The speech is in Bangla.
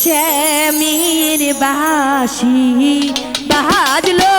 শ্যামীর বাসি বাজলো